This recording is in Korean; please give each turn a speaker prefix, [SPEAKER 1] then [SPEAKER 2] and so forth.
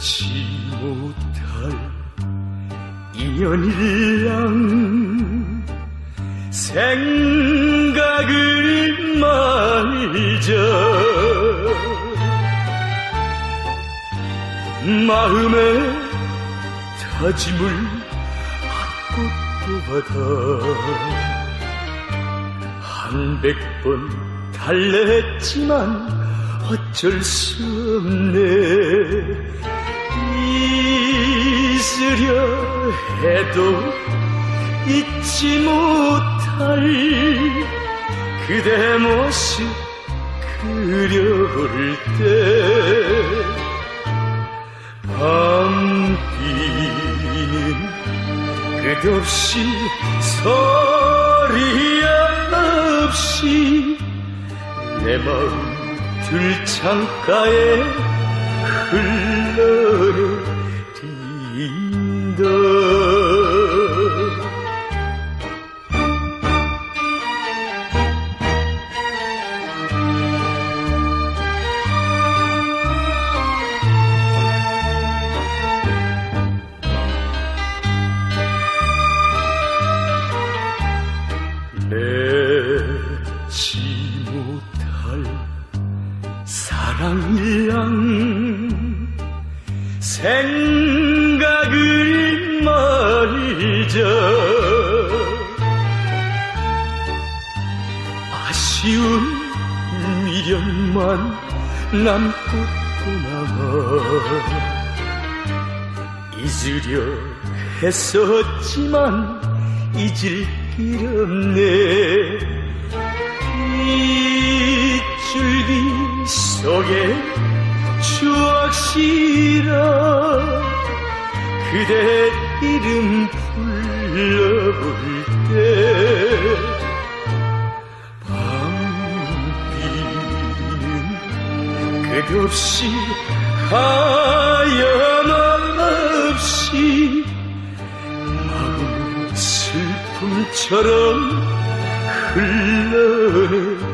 [SPEAKER 1] 잊지 못할 인연이란 생각을 많이 잊어 마음에 다짐을 한꽃도 받아 한백 번 달래했지만 어쩔 수 없네. 잊으려 해도 잊지 못할 그대 모습 그려볼 때 밤비는 끝없이 소리 없이 내 마음 들창가에 흘러내 내지 못할 사랑이랑 생각을 말이자 아쉬운 미련만 남아 잊으려 했었지만 잊을 길 없네 빗줄기 속에 추억 실어 그대 이름 불러볼 때 끝없이 하염없이 마음 슬픔처럼 흘러내린다